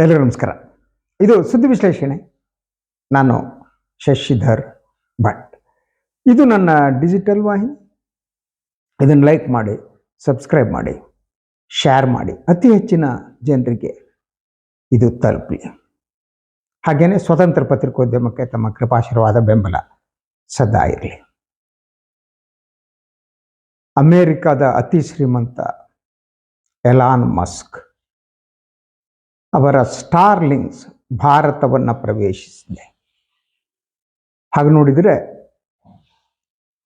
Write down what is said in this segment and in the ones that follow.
ಎಲ್ಲರಿಗೂ ನಮಸ್ಕಾರ. ಇದು ಸುದ್ದಿ ವಿಶ್ಲೇಷಣೆ. ನಾನು ಶಶಿಧರ್ ಭಟ್. ಇದು ನನ್ನ ಡಿಜಿಟಲ್ ವಾಹಿನಿ. ಇದನ್ನು ಲೈಕ್ ಮಾಡಿ, ಸಬ್ಸ್ಕ್ರೈಬ್ ಮಾಡಿ, ಶೇರ್ ಮಾಡಿ. ಅತಿ ಹೆಚ್ಚಿನ ಜನರಿಗೆ ಇದು ತಲುಪಲಿ. ಹಾಗೆಯೇ ಸ್ವತಂತ್ರ ಪತ್ರಿಕೋದ್ಯಮಕ್ಕೆ ತಮ್ಮ ಕೃಪಾಶೀರ್ವಾದ, ಬೆಂಬಲ ಸದಾ ಇರಲಿ. ಅಮೇರಿಕಾದ ಅತಿ ಶ್ರೀಮಂತ ಎಲಾನ್ ಮಸ್ಕ್ ಅವರ ಸ್ಟಾರ್ಲಿಂಗ್ಸ್ ಭಾರತವನ್ನು ಪ್ರವೇಶಿಸಿದೆ. ಹಾಗೆ ನೋಡಿದರೆ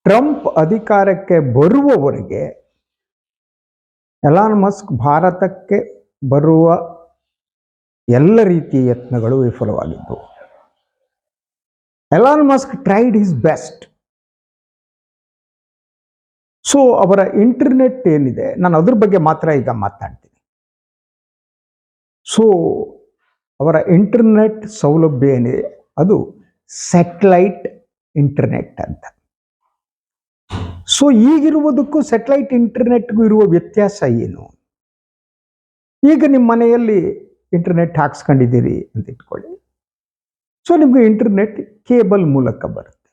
ಟ್ರಂಪ್ ಅಧಿಕಾರಕ್ಕೆ ಬರುವವರೆಗೆ ಎಲಾನ್ ಮಸ್ಕ್ ಭಾರತಕ್ಕೆ ಬರುವ ಎಲ್ಲ ರೀತಿಯ ಯತ್ನಗಳು ವಿಫಲವಾಗಿದ್ದವು. Elon Musk tried his best. So ಅವರ ಇಂಟರ್ನೆಟ್ ಏನಿದೆ, ನಾನು ಅದ್ರ ಬಗ್ಗೆ ಮಾತ್ರ ಈಗ ಮಾತನಾಡ್ತೀನಿ ಸೊ ಅವರ ಇಂಟರ್ನೆಟ್ ಸೌಲಭ್ಯ ಏನಿದೆ? ಅದು ಸ್ಯಾಟಲೈಟ್ ಇಂಟರ್ನೆಟ್ ಅಂತ. ಸೊ ಈಗಿರುವುದಕ್ಕೂ ಸ್ಯಾಟಲೈಟ್ ಇಂಟರ್ನೆಟ್ಗೂ ಇರುವ ವ್ಯತ್ಯಾಸ ಏನು? ಈಗ ನಿಮ್ಮ ಮನೆಯಲ್ಲಿ ಇಂಟರ್ನೆಟ್ ಹಾಕ್ಸ್ಕೊಂಡಿದ್ದೀರಿ ಅಂತ ಇಟ್ಕೊಳ್ಳಿ. ಸೊ ನಿಮಗೆ ಇಂಟರ್ನೆಟ್ ಕೇಬಲ್ ಮೂಲಕ ಬರುತ್ತೆ.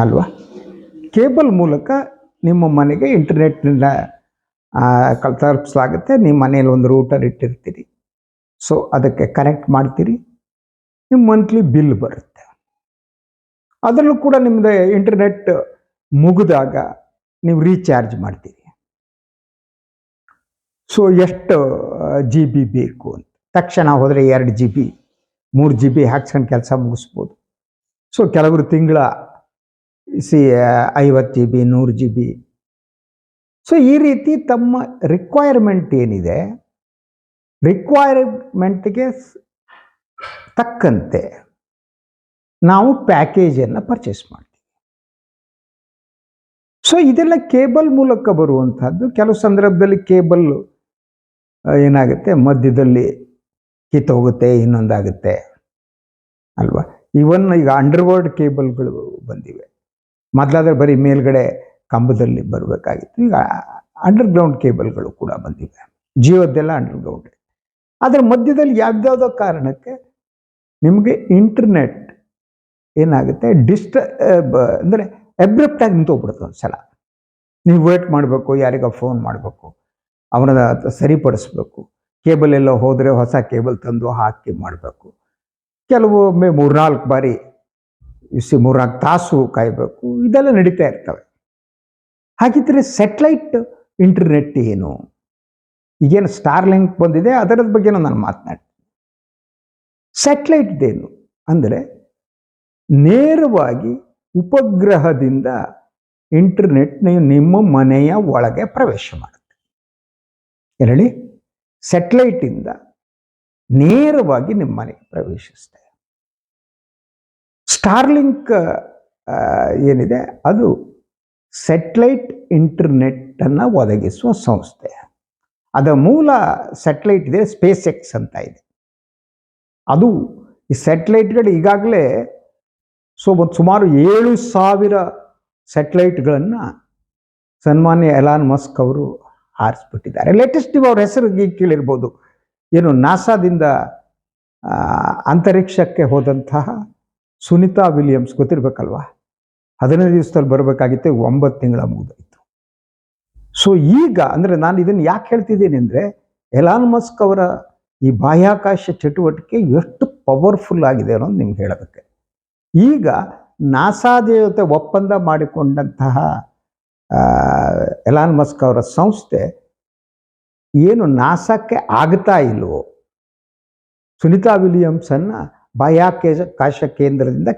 ಅಲ್ವಾ? ಕೇಬಲ್ ಮೂಲಕ ನಿಮ್ಮ ಮನೆಗೆ ಇಂಟರ್ನೆಟ್ನಿಂದ ತಲುಪಿಸಲಾಗುತ್ತೆ ನಿಮ್ಮ ಮನೇಲಿ ಒಂದು ರೂಟರ್ ಇಟ್ಟಿರ್ತೀರಿ. ಸೊ ಅದಕ್ಕೆ ಕನೆಕ್ಟ್ ಮಾಡ್ತೀರಿ. ನಿಮ್ಮ ಮಂತ್ಲಿ ಬಿಲ್ ಬರುತ್ತೆ. ಅದರಲ್ಲೂ ಕೂಡ ನಿಮ್ಮದು ಇಂಟರ್ನೆಟ್ ಮುಗಿದಾಗ ನೀವು ರೀಚಾರ್ಜ್ ಮಾಡ್ತೀರಿ. ಸೊ ಎಷ್ಟು ಜಿ ಬಿ ಬೇಕು ಅಂತ. ತಕ್ಷಣ ಹೋದರೆ ಎರಡು ಜಿ ಬಿ ಮೂರು ಜಿ ಬಿ ಹಾಕ್ಸ್ಕೊಂಡು ಕೆಲಸ ಮುಗಿಸ್ಬೋದು. ಸೊ ಕೆಲವರು ತಿಂಗಳ, ಸಿ ಐವತ್ತು ಜಿ ಬಿ ನೂರು ಜಿ ಬಿ ಸೊ ಈ ರೀತಿ ತಮ್ಮ ರಿಕ್ವೈರ್ಮೆಂಟ್ ಏನಿದೆ? ರಿಕ್ವೈರ್ಮೆಂಟ್ಗೆ ತಕ್ಕಂತೆ ನಾವು ಪ್ಯಾಕೇಜನ್ನು ಪರ್ಚೇಸ್ ಮಾಡ್ತೀವಿ. ಸೊ ಇದೆಲ್ಲ ಕೇಬಲ್ ಮೂಲಕ ಬರುವಂಥದ್ದು ಕೆಲವು ಸಂದರ್ಭದಲ್ಲಿ ಕೇಬಲ್ ಏನಾಗುತ್ತೆ? ಮಧ್ಯದಲ್ಲಿ ಕಿತ್ತೋಗುತ್ತೆ ಇನ್ನೊಂದಾಗುತ್ತೆ. ಅಲ್ವಾ? ಇವನ್ ಈಗ ಅಂಡರ್ವರ್ಡ್ ಕೇಬಲ್ಗಳು ಬಂದಿವೆ. ಮೊದಲಾದ್ರೆ ಬರೀ ಮೇಲ್ಗಡೆ ಕಂಬದಲ್ಲಿ ಬರಬೇಕಾಗಿತ್ತು. ಈಗ ಅಂಡರ್ಗ್ರೌಂಡ್ ಕೇಬಲ್ಗಳು ಕೂಡ ಬಂದಿವೆ. ಜಿಯೋದೆಲ್ಲ ಅಂಡರ್ಗ್ರೌಂಡ್ ಅದರ ಮಧ್ಯದಲ್ಲಿ ಯಾವ್ದಾವುದೋ ಕಾರಣಕ್ಕೆ ನಿಮಗೆ ಇಂಟರ್ನೆಟ್ ಏನಾಗುತ್ತೆ? ಡಿಸ್ಟ ಅಂದರೆ ಅಬ್ರಪ್ಟಾಗಿ ನಿಂತೋಗ್ಬಿಡುತ್ತೆ ಒಂದು ಸಲ. ನೀವು ವೇಟ್ ಮಾಡಬೇಕು, ಯಾರಿಗೋ ಫೋನ್ ಮಾಡಬೇಕು ಅವನ ಸರಿಪಡಿಸ್ಬೇಕು, ಕೇಬಲ್ ಎಲ್ಲ ಹೋದರೆ ಹೊಸ ಕೇಬಲ್ ತಂದು ಹಾಕಿ ಮಾಡಬೇಕು. ಕೆಲವೊಮ್ಮೆ ಮೂರ್ನಾಲ್ಕು ಬಾರಿ ಇಸಿ ಮೂರ್ನಾಲ್ಕು ತಾಸು ಕಾಯಬೇಕು, ಇದೆಲ್ಲ ನಡೀತಾ ಇರ್ತವೆ. ಹಾಗಿದ್ರೆ ಸೆಟ್ಲೈಟ್ ಇಂಟರ್ನೆಟ್ ಏನು? ಈಗೇನು ಸ್ಟಾರ್ ಲಿಂಕ್ ಬಂದಿದೆ, ಅದರ ಬಗ್ಗೆನೂ ನಾನು ಮಾತನಾಡ್ತೀನಿ. ಸ್ಯಾಟಲೈಟ್ದೇನು ಅಂದರೆ ನೇರವಾಗಿ ಉಪಗ್ರಹದಿಂದ ಇಂಟರ್ನೆಟ್ ನಿಮ್ಮ ಮನೆಯ ಒಳಗೆ ಪ್ರವೇಶ ಮಾಡುತ್ತೆ. ಹೇಳಿ ಸ್ಯಾಟಲೈಟಿಂದ ನೇರವಾಗಿ ನಿಮ್ಮ ಮನೆಗೆ ಪ್ರವೇಶಿಸ್ತೆ ಸ್ಟಾರ್ಲಿಂಕ್ ಏನಿದೆ? ಅದು ಸೆಟ್ಲೈಟ್ ಇಂಟರ್ನೆಟ್ಟನ್ನು ಒದಗಿಸುವ ಸಂಸ್ಥೆ. ಅದರ ಮೂಲ ಸೆಟ್ಲೈಟ್ ಇದೆ ಸ್ಪೇಸ್ ಎಕ್ಸ್ ಅಂತ ಇದೆ. ಅದು ಈ ಸೆಟ್ಲೈಟ್ಗಳು ಈಗಾಗಲೇ ಸೊ ಒಂದು ಸುಮಾರು ಏಳು ಸಾವಿರ ಸೆಟ್ಲೈಟ್ಗಳನ್ನು ಸನ್ಮಾನ್ಯ ಎಲಾನ್ ಮಸ್ಕ್ ಅವರು ಹಾರಿಸ್ಬಿಟ್ಟಿದ್ದಾರೆ ಲೇಟೆಸ್ಟ್ ನೀವು ಅವ್ರ ಹೆಸರು ಈಗ ಕೇಳಿರ್ಬೋದು. ಏನು ನಾಸಾದಿಂದ ಅಂತರಿಕ್ಷಕ್ಕೆ ಹೋದಂತಹ ಸುನಿತಾ ವಿಲಿಯಮ್ಸ್ ಗೊತ್ತಿರಬೇಕಲ್ವಾ? ಹದಿನೈದು ದಿವಸದಲ್ಲಿ ಬರಬೇಕಾಗಿತ್ತು, ಒಂಬತ್ತು ತಿಂಗಳ ಮುಗಿದಾಯಿತು. ಸೊ ಈಗ ಅಂದರೆ ನಾನು ಇದನ್ನು ಯಾಕೆ ಹೇಳ್ತಿದ್ದೀನಿ ಅಂದರೆ ಎಲಾನ್ ಮಸ್ಕ್ ಅವರ ಈ ಬಾಹ್ಯಾಕಾಶ ಚಟುವಟಿಕೆ ಎಷ್ಟು ಪವರ್ಫುಲ್ ಆಗಿದೆ ಅನ್ನೋದು ನಿಮ್ಗೆ ಹೇಳಬೇಕು ಈಗ ನಾಸಾದ ಜೊತೆ ಒಪ್ಪಂದ ಮಾಡಿಕೊಂಡಂತಹ ಎಲಾನ್ ಮಸ್ಕ್ ಅವರ ಸಂಸ್ಥೆ ಏನು ನಾಸಾಕ್ಕೆ ಆಗ್ತಾ ಇಲ್ವೋ, ಸುನಿತಾ ವಿಲಿಯಮ್ಸನ್ನು ಬಾಹ್ಯಾಕಾಶ ಕೇಂದ್ರದಿಂದ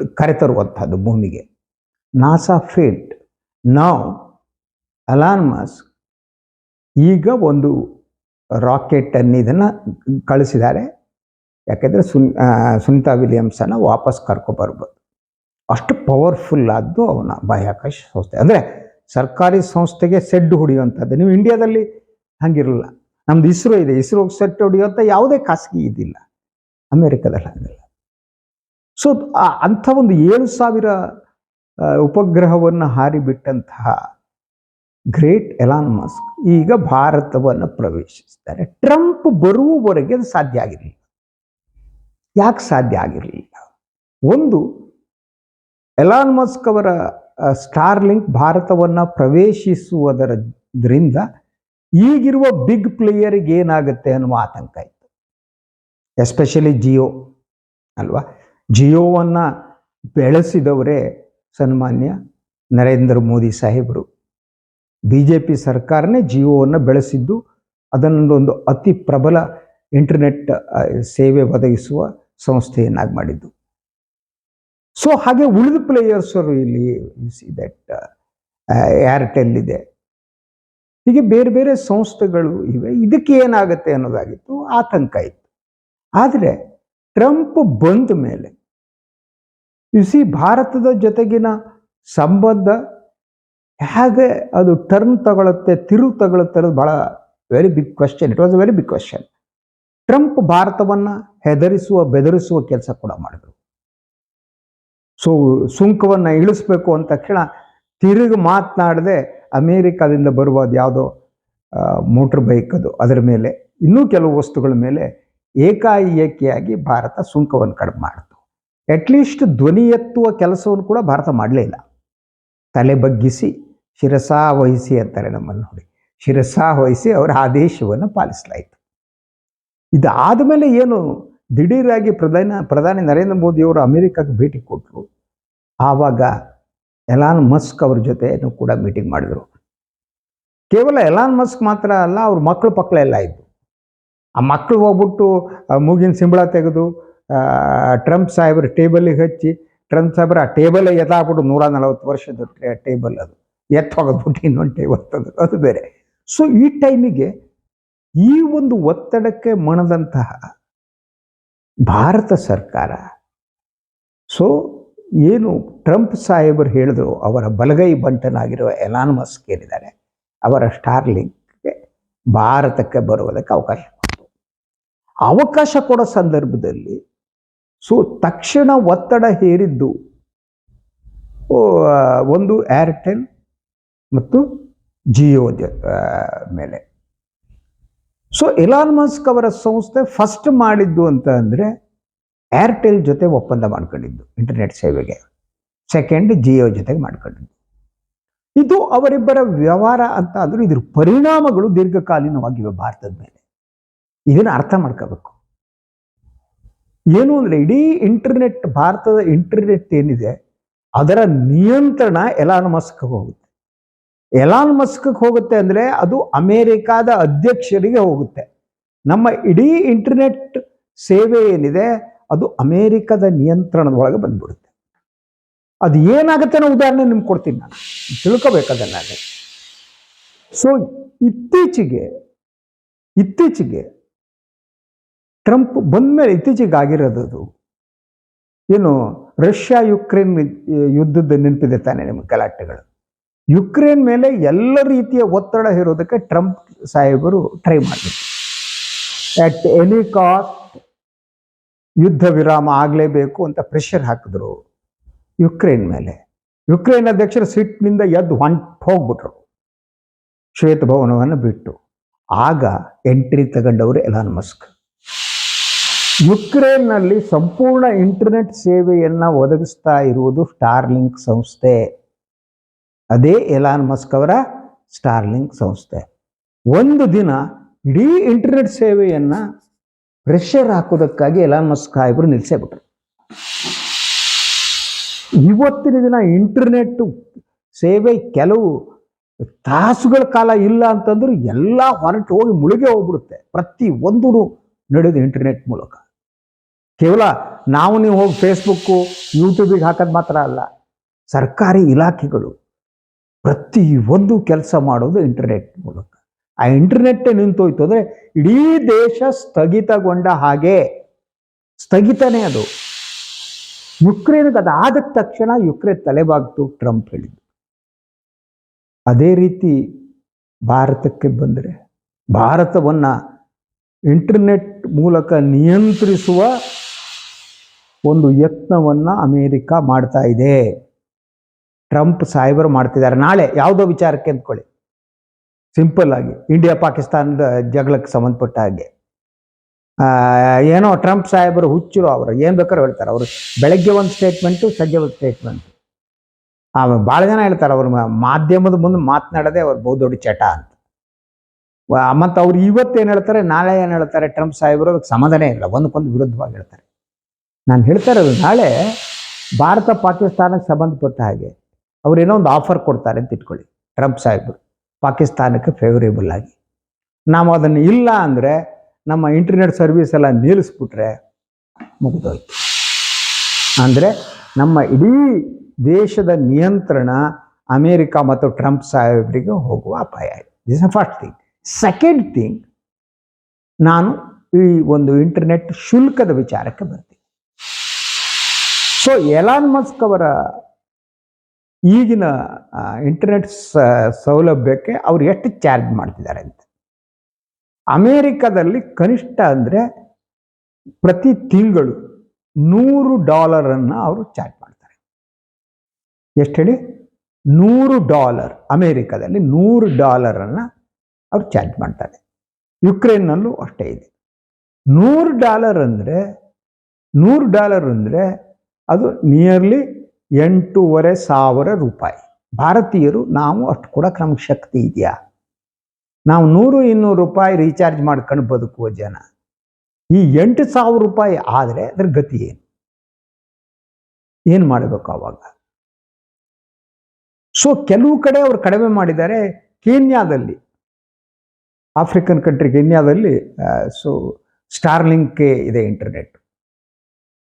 ಕರೆತರುವಂಥದ್ದು ಭೂಮಿಗೆ. ನಾಸಾ ಫೇಲ್ಡ್ ನಾವು ಅಲಾನ್ ಮಸ್ಕ್ ಈಗ ಒಂದು ರಾಕೆಟನ್ನು ಇದನ್ನು ಕಳಿಸಿದ್ದಾರೆ. ಯಾಕೆಂದರೆ ಸುನ್ ಸುನಿತಾ ವಿಲಿಯಮ್ಸನ್ನು ವಾಪಸ್ ಕರ್ಕೊಬರ್ಬೋದು. ಅಷ್ಟು ಪವರ್ಫುಲ್ ಆದ್ದು ಅವನ ಬಾಹ್ಯಾಕಾಶ ಸಂಸ್ಥೆ. ಅಂದರೆ ಸರ್ಕಾರಿ ಸಂಸ್ಥೆಗೆ ಸೆಡ್ ಹೊಡೆಯುವಂಥದ್ದು. ನೀವು ಇಂಡಿಯಾದಲ್ಲಿ ಹಂಗಿರಲ್ಲ. ನಮ್ದು ಇಸ್ರೋ ಇದೆ. ಇಸ್ರೋ ಸೆಟ್ ಹೊಡೆಯುವಂಥ ಯಾವುದೇ ಖಾಸಗಿ ಇದಿಲ್ಲ. ಅಮೇರಿಕದಲ್ಲಿ ಹಂಗಿಲ್ಲ ಸೊ ಅಂಥ ಒಂದು ಏಳು ಸಾವಿರ ಉಪಗ್ರಹವನ್ನು ಹಾರಿಬಿಟ್ಟಂತಹ ಗ್ರೇಟ್ ಎಲಾನ್ ಮಸ್ಕ್ ಈಗ ಭಾರತವನ್ನು ಪ್ರವೇಶಿಸ್ತಾರೆ. ಟ್ರಂಪ್ ಬರುವವರೆಗೆ ಅದು ಸಾಧ್ಯ ಆಗಿರಲಿಲ್ಲ. ಯಾಕೆ ಸಾಧ್ಯ ಆಗಿರಲಿಲ್ಲ? ಒಂದು, ಎಲಾನ್ ಮಸ್ಕ್ ಅವರ ಸ್ಟಾರ್ಲಿಂಕ್ ಭಾರತವನ್ನು ಪ್ರವೇಶಿಸುವುದರಿಂದ ಈಗಿರುವ ಬಿಗ್ ಪ್ಲೇಯರಿಗೆ ಏನಾಗುತ್ತೆ ಅನ್ನುವ ಆತಂಕ ಇತ್ತು. ಎಸ್ಪೆಷಲಿ ಜಿಯೋ, ಅಲ್ವಾ? ಜಿಯೋವನ್ನು ಬೆಳೆಸಿದವರೇ ಸನ್ಮಾನ್ಯ ನರೇಂದ್ರ ಮೋದಿ ಸಾಹೇಬರು. ಬಿ ಜೆ ಪಿ ಸರ್ಕಾರನೇ ಜಿಯೋವನ್ನು ಬೆಳೆಸಿದ್ದು ಅದನ್ನೊಂದು ಅತಿ ಪ್ರಬಲ ಇಂಟರ್ನೆಟ್ ಸೇವೆ ಒದಗಿಸುವ ಸಂಸ್ಥೆಯನ್ನಾಗಿ ಮಾಡಿದ್ದು. ಸೊ ಹಾಗೆ ಉಳಿದ ಪ್ಲೇಯರ್ಸರು ಇಲ್ಲಿ ಸಿ ದಟ್ ಏರ್ಟೆಲ್ ಇದೆ. ಹೀಗೆ ಬೇರೆ ಬೇರೆ ಸಂಸ್ಥೆಗಳು ಇವೆ. ಇದಕ್ಕೆ ಏನಾಗುತ್ತೆ ಅನ್ನೋದಾಗಿತ್ತು ಆತಂಕ ಇತ್ತು. ಆದರೆ ಟ್ರಂಪ್ ಬಂದ ಮೇಲೆ ಸಿ ಭಾರತದ ಜೊತೆಗಿನ ಸಂಬಂಧ ಹೇಗೆ ಅದು ಟರ್ನ್ ತಗೊಳುತ್ತೆ, ತಿರುವು ತಗೊಳುತ್ತೆ ಅನ್ನೋದು ಬಹಳ very big question it was a very big question Trump ಭಾರತವನ್ನು ಹೆದರಿಸುವ, ಬೆದರಿಸುವ ಕೆಲಸ ಕೂಡ ಮಾಡಿದ್ರು. ಸೊ ಸುಂಕವನ್ನು ಇಳಿಸ್ಬೇಕು ಅಂದ ತಕ್ಷಣ ತಿರುಗಿ ಮಾತನಾಡದೆ ಅಮೇರಿಕಾದಿಂದ ಬರುವ ಯಾವುದೋ ಮೋಟ್ರ್ ಬೈಕ್ ಅದು. ಅದರ ಮೇಲೆ ಇನ್ನೂ ಕೆಲವು ವಸ್ತುಗಳ ಮೇಲೆ ಏಕಾಏಕಿಯಾಗಿ ಭಾರತ ಸುಂಕವನ್ನು ಕಡಿಮೆ ಮಾಡಿತು. ಅಟ್ಲೀಸ್ಟ್ ಧ್ವನಿ ಎತ್ತುವ ಕೆಲಸವನ್ನು ಕೂಡ ಭಾರತ ಮಾಡಲೇ ಇಲ್ಲ. ತಲೆ ಬಗ್ಗಿಸಿ, ಶಿರಸಾ ವಹಿಸಿ ಅಂತಾರೆ ನಮ್ಮನ್ನು ನೋಡಿ. ಶಿರಸಾ ವಹಿಸಿ ಅವರ ಆದೇಶವನ್ನು ಪಾಲಿಸಲಾಯಿತು. ಇದಾದ ಮೇಲೆ ಏನು ದಿಢೀರಾಗಿ ಪ್ರಧಾನ, ಪ್ರಧಾನಿ ನರೇಂದ್ರ ಮೋದಿಯವರು ಅಮೆರಿಕಕ್ಕೆ ಭೇಟಿ ಕೊಟ್ಟರು ಆವಾಗ ಎಲಾನ್ ಮಸ್ಕ್ ಅವ್ರ ಜೊತೆನೂ ಕೂಡ ಮೀಟಿಂಗ್ ಮಾಡಿದರು. ಕೇವಲ ಎಲಾನ್ ಮಸ್ಕ್ ಮಾತ್ರ ಅಲ್ಲ, ಅವ್ರ ಮಕ್ಕಳು ಪಕ್ಕಳೆಲ್ಲ ಇದ್ದು ಆ ಮಕ್ಕಳು ಹೋಗ್ಬಿಟ್ಟು ಮೂಗಿನ ಸಿಂಬಳ ತೆಗೆದು ಟ್ರಂಪ್ ಸಾಹೇಬ್ರ ಟೇಬಲಿಗೆ ಹಚ್ಚಿ, ಟ್ರಂಪ್ ಸಾಹೇಬ್ರ ಆ ಟೇಬಲ್ ಎತ್ತಾಕ್ಬಿಟ್ಟು ನೂರ ನಲವತ್ತು ವರ್ಷದ ಟೇಬಲ್ ಅದು. ಎತ್ತ ಹೋಗೋದ್ಬಿಟ್ಟು ಇನ್ನೊಂದು ಟೇಬಲ್ ತಂದು ಅದು ಬೇರೆ. ಸೊ ಈ ಟೈಮಿಗೆ ಈ ಒಂದು ಒತ್ತಡಕ್ಕೆ ಮಣದಂತಹ ಭಾರತ ಸರ್ಕಾರ ಸೊ ಏನು ಟ್ರಂಪ್ ಸಾಹೇಬರು ಹೇಳಿದ್ರು, ಅವರ ಬಲಗೈ ಬಂಟನಾಗಿರುವ ಎಲಾನ್ ಮಸ್ಕ್ ಏನಿದ್ದಾರೆ, ಅವರ ಸ್ಟಾರ್ಲಿಂಕ್ಗೆ ಭಾರತಕ್ಕೆ ಬರುವುದಕ್ಕೆ ಅವಕಾಶ ಅವಕಾಶ ಕೊಡೋ ಸಂದರ್ಭದಲ್ಲಿ, ಸೊ ತಕ್ಷಣ ಒತ್ತಡ ಹೇರಿದ್ದು ಒಂದು ಏರ್ಟೆಲ್ ಮತ್ತು ಜಿಯೋ ಮೇಲೆ. ಸೊ ಎಲಾನ್ ಮಸ್ಕ್ ಅವರ ಸಂಸ್ಥೆ ಫಸ್ಟ್ ಮಾಡಿದ್ದು ಅಂತ ಅಂದರೆ ಏರ್ಟೆಲ್ ಜೊತೆ ಒಪ್ಪಂದ ಮಾಡ್ಕೊಂಡಿದ್ದು ಇಂಟರ್ನೆಟ್ ಸೇವೆಗೆ. ಸೆಕೆಂಡ್ ಜಿಯೋ ಜೊತೆಗೆ ಮಾಡ್ಕೊಂಡಿದ್ದು. ಇದು ಅವರಿಬ್ಬರ ವ್ಯವಹಾರ ಅಂತ ಅಂದರೂ ಇದ್ರ ಪರಿಣಾಮಗಳು ದೀರ್ಘಕಾಲೀನವಾಗಿವೆ ಭಾರತದ ಮೇಲೆ. ಇದನ್ನು ಅರ್ಥ ಮಾಡ್ಕೋಬೇಕು. ಏನು ಅಂದರೆ ಇಡೀ ಇಂಟರ್ನೆಟ್ ಭಾರತದ ಇಂಟರ್ನೆಟ್ ಏನಿದೆ, ಅದರ ನಿಯಂತ್ರಣ ಎಲಾನ್ ಮಸ್ಕ್ ಹೋಗುತ್ತೆ. ಎಲಾನ್ ಮಸ್ಕ್ ಹೋಗುತ್ತೆ ಅಂದರೆ ಅದು ಅಮೇರಿಕಾದ ಅಧ್ಯಕ್ಷರಿಗೆ ಹೋಗುತ್ತೆ. ನಮ್ಮ ಇಡೀ ಇಂಟರ್ನೆಟ್ ಸೇವೆ ಏನಿದೆ, ಅದು ಅಮೇರಿಕದ ನಿಯಂತ್ರಣದ ಒಳಗೆ ಬಂದ್ಬಿಡುತ್ತೆ. ಅದು ಏನಾಗುತ್ತೆ ಅನ್ನೋ ಉದಾಹರಣೆ ನಿಮ್ಗೆ ಕೊಡ್ತೀನಿ ನಾನು. ತಿಳ್ಕೊಬೇಕದನ್ನ ಸೊ ಇತ್ತೀಚೆಗೆ ಇತ್ತೀಚೆಗೆ ಟ್ರಂಪ್ ಬಂದ್ಮೇಲೆ ಇತ್ತೀಚೆಗೆ ಆಗಿರೋದು ಏನು ರಷ್ಯಾ ಯುಕ್ರೇನ್ ಯುದ್ಧದ ನೆನಪಿದೆ ತಾನೆ ನಿಮ್ಮ ಗಲಾಟೆಗಳು. ಯುಕ್ರೇನ್ ಮೇಲೆ ಎಲ್ಲ ರೀತಿಯ ಒತ್ತಡ ಹೇರೋದಕ್ಕೆ ಟ್ರಂಪ್ ಸಾಹೇಬರು ಟ್ರೈ ಮಾಡಿದ್ರು ಅಟ್ ಎನಿ ಕಾಸ್ಟ್ ಯುದ್ಧ ವಿರಾಮ ಆಗಲೇಬೇಕು ಅಂತ ಪ್ರೆಷರ್ ಹಾಕಿದ್ರು ಯುಕ್ರೇನ್ ಮೇಲೆ. ಯುಕ್ರೇನ್ ಅಧ್ಯಕ್ಷರು ಸಿಟ್ನಿಂದ ಎದ್ದು ಹೊಂಟ್ ಹೋಗ್ಬಿಟ್ರು ಶ್ವೇತಭವನವನ್ನು ಬಿಟ್ಟು. ಆಗ ಎಂಟ್ರಿ ತಗೊಂಡವರು ಎಲಾನ್ ಮಸ್ಕ್ ಯುಕ್ರೇನ್ನಲ್ಲಿ ಸಂಪೂರ್ಣ ಇಂಟರ್ನೆಟ್ ಸೇವೆಯನ್ನು ಒದಗಿಸ್ತಾ ಇರುವುದು ಸ್ಟಾರ್ಲಿಂಕ್ ಸಂಸ್ಥೆ. ಅದೇ ಎಲಾನ್ ಮಸ್ಕ್ ಅವರ ಸ್ಟಾರ್ಲಿಂಕ್ ಸಂಸ್ಥೆ. ಒಂದು ದಿನ ಇಡೀ ಇಂಟರ್ನೆಟ್ ಸೇವೆಯನ್ನು ಪ್ರೆಷರ್ ಹಾಕೋದಕ್ಕಾಗಿ ಎಲಾನ್ ಮಸ್ಕ್ ಇಬ್ಬರು ನಿಲ್ಲಿಸೇ ಬಿಟ್ರು ಇವತ್ತಿನ ದಿನ ಇಂಟರ್ನೆಟ್ ಸೇವೆ ಕೆಲವು ತಾಸುಗಳ ಕಾಲ ಇಲ್ಲ ಅಂತಂದ್ರೆ ಎಲ್ಲ ಹೊರಟು ಹೋಗಿ ಮುಳುಗೆ ಹೋಗ್ಬಿಡುತ್ತೆ. ಪ್ರತಿ ಒಂದು ನಡೆದು ಇಂಟರ್ನೆಟ್ ಮೂಲಕ. ಕೇವಲ ನಾವು ನೀವು ಹೋಗಿ ಫೇಸ್ಬುಕ್ಕು ಯೂಟ್ಯೂಬಿಗೆ ಹಾಕೋದು ಮಾತ್ರ ಅಲ್ಲ, ಸರ್ಕಾರಿ ಇಲಾಖೆಗಳು ಪ್ರತಿ ಒಂದು ಕೆಲಸ ಮಾಡೋದು ಇಂಟರ್ನೆಟ್ ಮೂಲಕ. ಆ ಇಂಟರ್ನೆಟ್ ನಿಂತೋಯ್ತು ಅಂದರೆ ಇಡೀ ದೇಶ ಸ್ಥಗಿತಗೊಂಡ ಹಾಗೆ, ಸ್ಥಗಿತನೇ ಅದು. ಯುಕ್ರೇನ್ಗೆ ಅದಾದ ತಕ್ಷಣ ಯುಕ್ರೇನ್ ತಲೆಬಾಗ್ತು, ಟ್ರಂಪ್ ಹೇಳಿದ್ದು. ಅದೇ ರೀತಿ ಭಾರತಕ್ಕೆ ಬಂದರೆ ಭಾರತವನ್ನು ಇಂಟರ್ನೆಟ್ ಮೂಲಕ ನಿಯಂತ್ರಿಸುವ ಒಂದು ಯತ್ನವನ್ನು ಅಮೇರಿಕ ಮಾಡ್ತಾ ಇದೆ. ಟ್ರಂಪ್ ಸಾಹೇಬರು ಮಾಡ್ತಿದ್ದಾರೆ. ನಾಳೆ ಯಾವುದೋ ವಿಚಾರಕ್ಕೆ ಅಂದ್ಕೊಳ್ಳಿ. ಸಿಂಪಲ್ ಆಗಿ ಇಂಡಿಯಾ ಪಾಕಿಸ್ತಾನದ ಜಗಳಕ್ಕೆ ಸಂಬಂಧಪಟ್ಟ ಹಾಗೆ. ಏನೋ ಟ್ರಂಪ್ ಸಾಹೇಬರು ಹುಚ್ಚರು ಅವರು. ಏನು ಬೇಕಾದ್ರೂ ಹೇಳ್ತಾರೆ. ಅವರು ಬೆಳಗ್ಗೆ ಒಂದು ಸ್ಟೇಟ್ಮೆಂಟು ಸಂಜೆ ಒಂದು ಸ್ಟೇಟ್ಮೆಂಟ್ ಭಾಳ ಜನ ಹೇಳ್ತಾರೆ ಅವ್ರ ಮಾಧ್ಯಮದ ಮುಂದೆ ಮಾತನಾಡೋದೇ ಬಹು ದೊಡ್ಡ ಚಟ ಅಂತ. ಮತ್ತು ಅವ್ರು ಇವತ್ತು ಏನು ಹೇಳ್ತಾರೆ, ನಾಳೆ ಏನು ಹೇಳ್ತಾರೆ, ಟ್ರಂಪ್ ಸಾಹೇಬರು ಅದಕ್ಕೆ ಸಮಾಧಾನ ಇಲ್ಲ. ಒಂದಕ್ಕೊಂದು ವಿರುದ್ಧವಾಗಿ ಹೇಳ್ತಾರೆ. ನಾನು ಹೇಳ್ತಾ ಇರೋದು, ನಾಳೆ ಭಾರತ ಪಾಕಿಸ್ತಾನಕ್ಕೆ ಸಂಬಂಧಪಟ್ಟ ಹಾಗೆ ಅವ್ರು ಏನೋ ಒಂದು ಆಫರ್ ಕೊಡ್ತಾರೆ ಅಂತ ಇಟ್ಕೊಳ್ಳಿ, ಟ್ರಂಪ್ ಸಾಹೇಬರು. ಪಾಕಿಸ್ತಾನಕ್ಕೆ ಫೇವರೇಬಲ್ ಆಗಿ. ನಾವು ಅದನ್ನು ಇಲ್ಲ ಅಂದರೆ ನಮ್ಮ ಇಂಟರ್ನೆಟ್ ಸರ್ವಿಸ್ ಎಲ್ಲ ನಿಲ್ಲಿಸ್ಬಿಟ್ರೆ ಮುಗಿದೋಯ್ತು. ಅಂದರೆ ನಮ್ಮ ಇಡೀ ದೇಶದ ನಿಯಂತ್ರಣ ಅಮೇರಿಕ ಮತ್ತು ಟ್ರಂಪ್ ಸಾಹೇಬರಿಗೆ ಹೋಗುವ ಅಪಾಯ ಇದೆ this uh first thing second thing ನಾನು ಈ ಒಂದು ಇಂಟರ್ನೆಟ್ ಶುಲ್ಕದ ವಿಚಾರಕ್ಕೆ ಬರ್ತೀನಿ. ಸೊ ಎಲಾನ್ ಮಸ್ಕ್ ಅವರ ಈಗಿನ ಇಂಟರ್ನೆಟ್ ಸೌಲಭ್ಯಕ್ಕೆ ಅವ್ರು ಎಷ್ಟು ಚಾರ್ಜ್ ಮಾಡ್ತಿದ್ದಾರೆ ಅಂತ. ಅಮೇರಿಕಾದಲ್ಲಿ ಕನಿಷ್ಠ ಅಂದರೆ ಪ್ರತಿ ತಿಂಗಳು ನೂರು ಡಾಲರನ್ನು ಅವರು ಚಾರ್ಜ್ ಮಾಡ್ತಾರೆ. ಎಷ್ಟು ಹೇಳಿ? ನೂರು ಡಾಲರ್ ಅಮೇರಿಕಾದಲ್ಲಿ ನೂರು ಡಾಲರನ್ನು ಅವ್ರು ಚಾರ್ಜ್ ಮಾಡ್ತಾರೆ. ಯುಕ್ರೇನ್ನಲ್ಲೂ ಅಷ್ಟೇ ಇದೆ. ನೂರು ಡಾಲರ್ ಅಂದರೆ, ನೂರು ಡಾಲರ್ ಅಂದರೆ ಅದು ನಿಯರ್ಲಿ ಎಂಟೂವರೆ ಸಾವಿರ ರೂಪಾಯಿ. ಭಾರತೀಯರು, ನಾವು ಅಷ್ಟು ಕೂಡ ಕ್ರಮ ಶಕ್ತಿ ಇದೆಯಾ? ನಾವು ನೂರು ಇನ್ನೂರು ರೂಪಾಯಿ ರೀಚಾರ್ಜ್ ಮಾಡ್ಕೊಂಡು ಬದುಕುವ ಜನ. ಈ ಎಂಟು ಸಾವಿರ ರೂಪಾಯಿ ಆದರೆ ಅದ್ರ ಗತಿ ಏನು? ಏನು ಮಾಡಬೇಕು ಅವಾಗ? ಸೊ ಕೆಲವು ಕಡೆ ಅವರು ಕಡಿಮೆ ಮಾಡಿದ್ದಾರೆ ಕೀನ್ಯಾದಲ್ಲಿ. ಆಫ್ರಿಕನ್ ಕಂಟ್ರಿ ಕೀನ್ಯಾದಲ್ಲಿ ಸೊ ಸ್ಟಾರ್ಲಿಂಕ್ ಇದೆ ಇಂಟರ್ನೆಟ್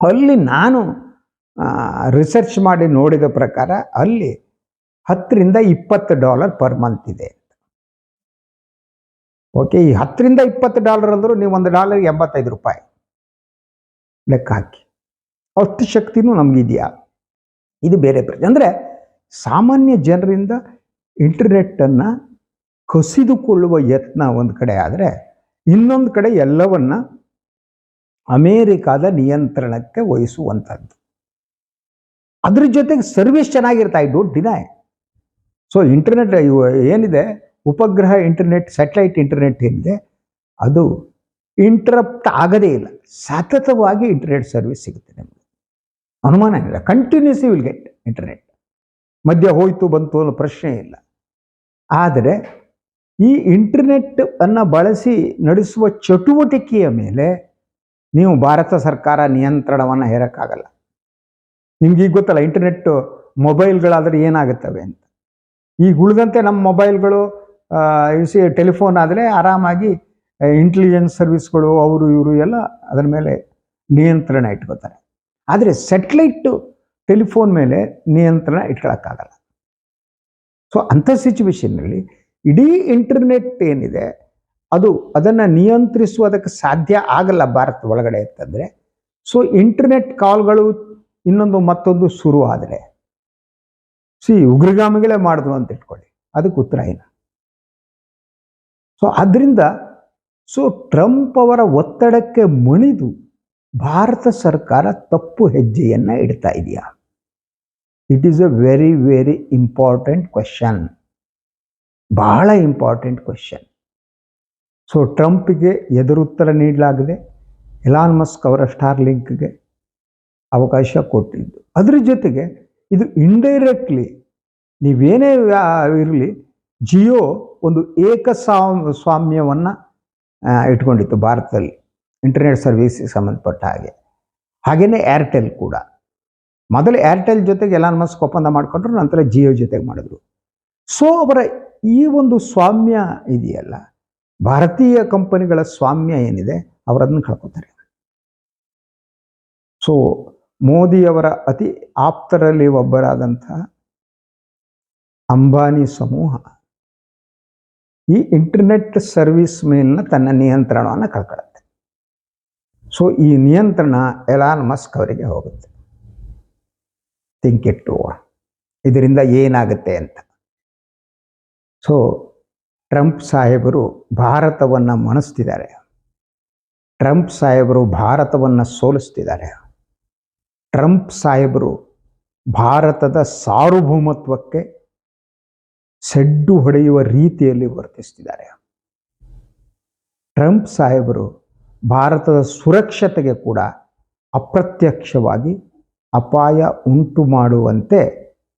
ಅಲ್ಲಿ ನಾನು ರಿಸರ್ಚ್ ಮಾಡಿ ನೋಡಿದ ಪ್ರಕಾರ ಅಲ್ಲಿ ಹತ್ತರಿಂದ ಇಪ್ಪತ್ತು ಡಾಲರ್ ಪರ್ ಮಂತ್ ಇದೆ ಓಕೆ ಈ ಹತ್ತರಿಂದ ಇಪ್ಪತ್ತು ಡಾಲರ್ ಅಂದರೂ ನೀವು ಒಂದು ಡಾಲರ್ ಎಂಬತ್ತೈದು ರೂಪಾಯಿ ಲೆಕ್ಕ ಹಾಕಿ. ಅಷ್ಟು ಶಕ್ತಿನೂ ನಮಗಿದೆಯಾ ಇದು ಬೇರೆ ಪ್ರಶ್ನೆ. ಅಂದರೆ ಸಾಮಾನ್ಯ ಜನರಿಂದ ಇಂಟರ್ನೆಟ್ಟನ್ನು ಕಸಿದುಕೊಳ್ಳುವ ಯತ್ನ ಒಂದು ಕಡೆ ಆದರೆ ಇನ್ನೊಂದು ಕಡೆ ಎಲ್ಲವನ್ನ ಅಮೇರಿಕಾದ ನಿಯಂತ್ರಣಕ್ಕೆ ವಹಿಸುವಂಥದ್ದು ಅದ್ರ ಜೊತೆಗೆ service ಚೆನ್ನಾಗಿರ್ತಾ I don't deny so internet ಏನಿದೆ? ಉಪಗ್ರಹ ಇಂಟರ್ನೆಟ್ ಸ್ಯಾಟಲೈಟ್ ಇಂಟರ್ನೆಟ್ ಏನಿದೆ? ಅದು ಇಂಟ್ರಪ್ಟ್ ಆಗದೇ ಇಲ್ಲ. ಸತತವಾಗಿ ಇಂಟರ್ನೆಟ್ ಸರ್ವಿಸ್ ಸಿಗುತ್ತೆ ನಿಮಗೆ. ಅನುಮಾನ ಇಲ್ಲ ಕಂಟಿನ್ಯೂಸ್ ವಿಲ್ ಗೆಟ್ ಇಂಟರ್ನೆಟ್ ಮಧ್ಯ ಹೋಯ್ತು, ಬಂತು ಅನ್ನೋ ಪ್ರಶ್ನೆ ಇಲ್ಲ. ಆದರೆ ಈ ಇಂಟರ್ನೆಟ್ ಅನ್ನು ಬಳಸಿ ನಡೆಸುವ ಚಟುವಟಿಕೆಯ ಮೇಲೆ ನೀವು ಭಾರತ ಸರ್ಕಾರ ನಿಯಂತ್ರಣವನ್ನು ಹೇರಕ್ಕಾಗಲ್ಲ. ನಿಮ್ಗೆ ಈಗ ಗೊತ್ತಲ್ಲ ಇಂಟರ್ನೆಟ್ ಮೊಬೈಲ್ಗಳಾದರೆ ಏನಾಗುತ್ತವೆ ಅಂತ. ಈಗ ಉಳಿದಂತೆ ನಮ್ಮ ಮೊಬೈಲ್ಗಳು ಸಿ ಟೆಲಿಫೋನ್ ಆದರೆ ಆರಾಮಾಗಿ ಇಂಟೆಲಿಜೆನ್ಸ್ ಸರ್ವಿಸ್ಗಳು ಅವರು ಇವರು ಎಲ್ಲ ಅದರ ಮೇಲೆ ನಿಯಂತ್ರಣ ಇಟ್ಕೋತಾರೆ. ಆದರೆ ಸೆಟ್ಲೈಟ್ ಟೆಲಿಫೋನ್ ಮೇಲೆ ನಿಯಂತ್ರಣ ಇಟ್ಕೊಳ್ಳೋಕ್ಕಾಗಲ್ಲ ಸೊ ಅಂಥ ಸಿಚುವೇಶನ್ನಲ್ಲಿ ಇಡೀ ಇಂಟರ್ನೆಟ್ ಏನಿದೆ, ಅದು ಅದನ್ನು ನಿಯಂತ್ರಿಸುವುದಕ್ಕೆ ಸಾಧ್ಯ ಆಗಲ್ಲ ಭಾರತ ಒಳಗಡೆ ಅಂತಂದರೆ. ಸೊ ಇಂಟರ್ನೆಟ್ ಕಾಲ್ಗಳು ಇನ್ನೊಂದು ಮತ್ತೊಂದು ಶುರು ಆದರೆ. ಸಿ ಉಗ್ರಗಾಮಿಗಳೇ ಮಾಡಿದ್ರು ಅಂತ ಇಟ್ಕೊಳ್ಳಿ. ಅದಕ್ಕೆ ಉತ್ತರ ಏನು? ಸೊ ಆದ್ದರಿಂದ ಸೊ ಟ್ರಂಪ್ ಅವರ ಒತ್ತಡಕ್ಕೆ ಮಣಿದು ಭಾರತ ಸರ್ಕಾರ ತಪ್ಪು ಹೆಜ್ಜೆಯನ್ನು ಇಡ್ತಾ ಇದೆಯಾ? It is a very very important question ಬಹಳ ಇಂಪಾರ್ಟೆಂಟ್ ಕ್ವೆಶನ್ ಸೊ ಟ್ರಂಪ್ಗೆ ಎದುರುತ್ತರ ನೀಡಲಾಗಿದೆ. ಎಲಾನ್ ಮಸ್ಕ್ ಅವರ ಸ್ಟಾರ್ ಲಿಂಕ್ಗೆ ಅವಕಾಶ ಕೊಟ್ಟಿದ್ದು. ಅದ್ರ ಜೊತೆಗೆ ಇದು ಇಂಡೈರೆಕ್ಟ್ಲಿ ನೀವೇನೇ ಇರಲಿ, ಜಿಯೋ ಒಂದು ಏಕ ಸ್ವಾಮ್ಯವನ್ನು ಇಟ್ಕೊಂಡಿತ್ತು ಭಾರತದಲ್ಲಿ. ಇಂಟರ್ನೆಟ್ ಸರ್ವಿಸ್ಗೆ ಸಂಬಂಧಪಟ್ಟ ಹಾಗೆ. ಹಾಗೆಯೇ ಏರ್ಟೆಲ್ ಕೂಡ. ಮೊದಲು ಏರ್ಟೆಲ್ ಜೊತೆಗೆ ಎಲಾನ್ ಮಸ್ಕ್ ಒಪ್ಪಂದ ಮಾಡಿಕೊಂಡ್ರು, ನಂತರ ಜಿಯೋ ಜೊತೆಗೆ ಮಾಡಿದ್ರು. ಸೊ ಅವರ ಈ ಒಂದು ಸ್ವಾಮ್ಯ ಇದೆಯಲ್ಲ, ಭಾರತೀಯ ಕಂಪನಿಗಳ ಸ್ವಾಮ್ಯ ಏನಿದೆ, ಅವರದನ್ನು ಕಳ್ಕೊತಾರೆ. ಸೊ ಮೋದಿಯವರ ಅತಿ ಆಪ್ತರಲ್ಲಿ ಒಬ್ಬರಾದಂತಹ ಅಂಬಾನಿ ಸಮೂಹ ಈ ಇಂಟರ್ನೆಟ್ ಸರ್ವಿಸ್ ಮೇಲಿನ ತನ್ನ ನಿಯಂತ್ರಣವನ್ನು ಕಳ್ಕೊಳ್ಳುತ್ತೆ ಸೊ ಈ ನಿಯಂತ್ರಣ ಎಲಾನ್ ಮಸ್ಕ್ ಅವರಿಗೆ ಹೋಗುತ್ತೆ. ಥಿಂಕ್ ಇಟ್ ಇದರಿಂದ ಏನಾಗುತ್ತೆ ಅಂತ. ಸೊ ಟ್ರಂಪ್ ಸಾಹೇಬರು ಭಾರತವನ್ನು ಮಣಿಸ್ತಿದ್ದಾರೆ. ಟ್ರಂಪ್ ಸಾಹೇಬರು ಭಾರತವನ್ನು ಸೋಲಿಸ್ತಿದ್ದಾರೆ. ಟ್ರಂಪ್ ಸಾಹೇಬರು ಭಾರತದ ಸಾರ್ವಭೌಮತ್ವಕ್ಕೆ ಸೆಡ್ಡು ಹೊಡೆಯುವ ರೀತಿಯಲ್ಲಿ ವರ್ತಿಸ್ತಿದ್ದಾರೆ. ಟ್ರಂಪ್ ಸಾಹೇಬರು ಭಾರತದ ಸುರಕ್ಷತೆಗೆ ಕೂಡ ಅಪ್ರತ್ಯಕ್ಷವಾಗಿ ಅಪಾಯ ಉಂಟು ಮಾಡುವಂತೆ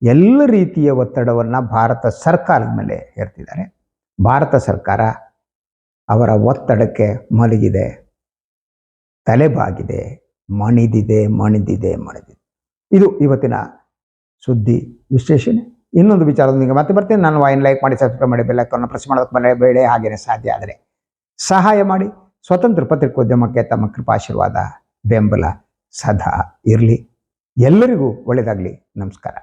ಎಲ್ಲ ರೀತಿಯ ಒತ್ತಡವನ್ನು ಭಾರತ ಸರ್ಕಾರದ ಮೇಲೆ ಹೇರ್ತಿದ್ದಾರೆ. ಭಾರತ ಸರ್ಕಾರ ಅವರ ಒತ್ತಡಕ್ಕೆ ಮಲಗಿದೆ, ತಲೆಬಾಗಿದೆ. ಮಣಿದಿದೆ ಮಣಿದಿದೆ ಮಣಿದಿದೆ. ಇದು ಇವತ್ತಿನ ಸುದ್ದಿ ವಿಶ್ಲೇಷಣೆ. ಇನ್ನೊಂದು ವಿಚಾರದೊಂದಿಗೆ ಮತ್ತೆ ಬರ್ತೇನೆ. ನಾನು ವಾಯಿನ್ ಲೈಕ್ ಮಾಡಿ ಸಬ್ಸ್ಕ್ರೈಬ್ ಮಾಡಿ ಬೆಲ್ಲಕ್ಕನ್ನು ಪ್ರೆಸ್ ಮಾಡೋದಕ್ಕೆ ಮನೆ ಬೇಡ ಹಾಗೇನೆ ಸಾಧ್ಯ ಆದರೆ ಸಹಾಯ ಮಾಡಿ. ಸ್ವತಂತ್ರ ಪತ್ರಿಕೋದ್ಯಮಕ್ಕೆ ತಮ್ಮ ಕೃಪಾಶೀರ್ವಾದ ಬೆಂಬಲ ಸದಾ ಇರಲಿ. ಎಲ್ಲರಿಗೂ ಒಳ್ಳೆಯದಾಗಲಿ. ನಮಸ್ಕಾರ.